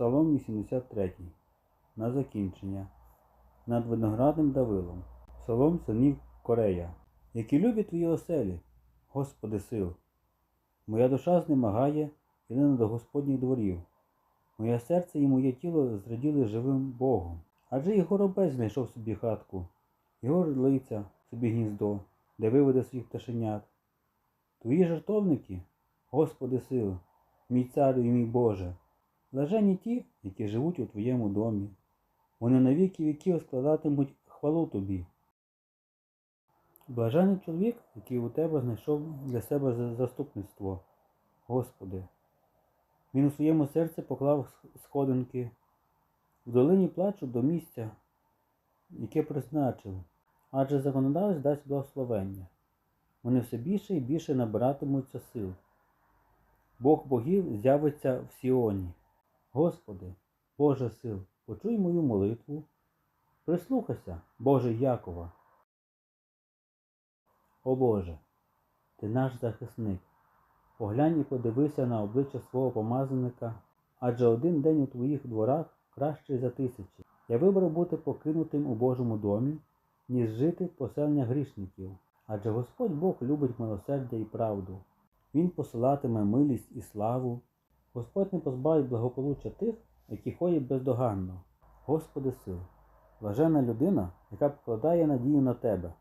Псалом 83. На закінчення. Над виноградним Давилом. Псалом синів Корея. Які любі твої оселі, Господи сил. Моя душа знемагає не до Господніх дворів. Моє серце і моє тіло зраділи живим Богом. Адже і горобець знайшов собі хатку, його лиця собі гніздо, де виведе своїх пташенят. Твої жертовники, Господи сил, мій царю і мій Боже, блажені ті, які живуть у Твоєму домі. Вони на віки віків складатимуть хвалу Тобі. Блажений чоловік, який у Тебе знайшов для себе заступництво, Господи. Він у своєму серці поклав сходинки, в долині плачу до місця, яке призначив, адже законодавець дасть благословення. Вони все більше і більше набиратимуться сил. Бог богів з'явиться в Сіоні. Господи, Боже сил, почуй мою молитву, прислухайся, Боже Якова. О Боже, ти наш захисник. Поглянь і подивися на обличчя свого помазаника, адже один день у твоїх дворах кращий за тисячі. Я вибрав бути покинутим у Божому домі, ніж жити поселення грішників. Адже Господь Бог любить милосердя і правду. Він посилатиме милість і славу. Господь не позбавить благополуччя тих, які ходять бездоганно. Господи сил, блажена людина, яка покладає надію на Тебе.